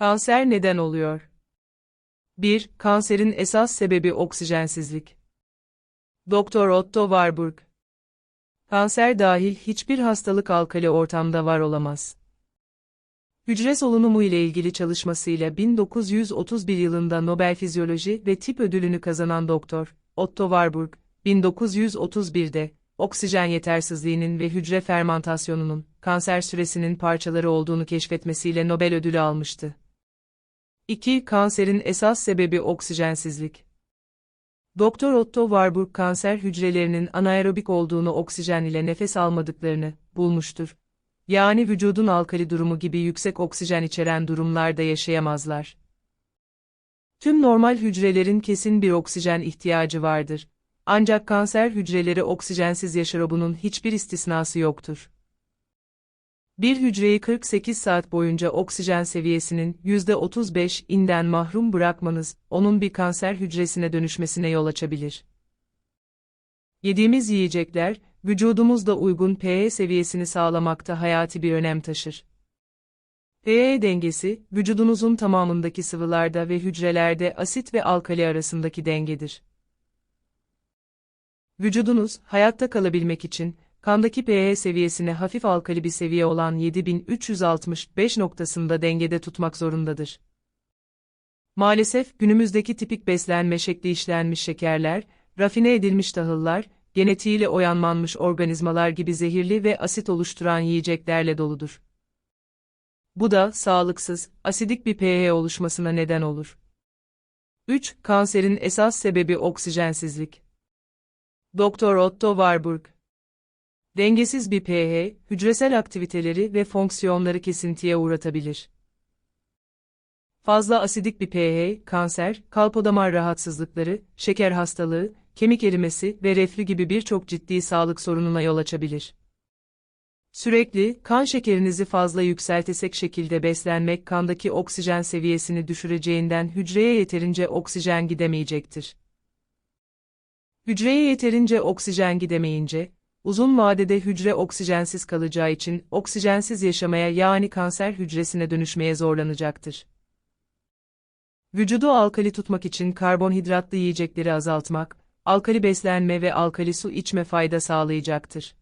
Kanser neden oluyor? 1. Kanserin esas sebebi oksijensizlik. Doktor Otto Warburg Kanser dahil hiçbir hastalık alkali ortamda var olamaz. Hücre solunumu ile ilgili çalışmasıyla 1931 yılında Nobel Fizyoloji ve Tıp ödülünü kazanan Doktor Otto Warburg, 1931'de oksijen yetersizliğinin ve hücre fermentasyonunun kanser süresinin parçaları olduğunu keşfetmesiyle Nobel ödülü almıştı. 2. Kanserin esas sebebi oksijensizlik. Doktor Otto Warburg kanser hücrelerinin anaerobik olduğunu oksijen ile nefes almadıklarını bulmuştur. Yani vücudun alkali durumu gibi yüksek oksijen içeren durumlarda yaşayamazlar. Tüm normal hücrelerin kesin bir oksijen ihtiyacı vardır. Ancak kanser hücreleri oksijensiz yaşar bunun hiçbir istisnası yoktur. Bir hücreyi 48 saat boyunca oksijen seviyesinin %35 inden mahrum bırakmanız, onun bir kanser hücresine dönüşmesine yol açabilir. Yediğimiz yiyecekler, vücudumuzda uygun pH seviyesini sağlamakta hayati bir önem taşır. pH dengesi, vücudunuzun tamamındaki sıvılarda ve hücrelerde asit ve alkali arasındaki dengedir. Vücudunuz, hayatta kalabilmek için, kandaki pH seviyesini hafif alkali bir seviye olan 7365 noktasında dengede tutmak zorundadır. Maalesef günümüzdeki tipik beslenme şekli işlenmiş şekerler, rafine edilmiş tahıllar, genetiğiyle oyanmanmış organizmalar gibi zehirli ve asit oluşturan yiyeceklerle doludur. Bu da sağlıksız, asidik bir pH oluşmasına neden olur. 3. Kanserin esas sebebi oksijensizlik. Doktor Otto Warburg Dengesiz bir pH, hücresel aktiviteleri ve fonksiyonları kesintiye uğratabilir. Fazla asidik bir pH, kanser, kalpodamar rahatsızlıkları, şeker hastalığı, kemik erimesi ve reflü gibi birçok ciddi sağlık sorununa yol açabilir. Sürekli, kan şekerinizi fazla yükseltesek şekilde beslenmek kandaki oksijen seviyesini düşüreceğinden hücreye yeterince oksijen gidemeyecektir. Hücreye yeterince oksijen gidemeyince, uzun vadede hücre oksijensiz kalacağı için oksijensiz yaşamaya yani kanser hücresine dönüşmeye zorlanacaktır. Vücudu alkali tutmak için karbonhidratlı yiyecekleri azaltmak, alkali beslenme ve alkali su içme fayda sağlayacaktır.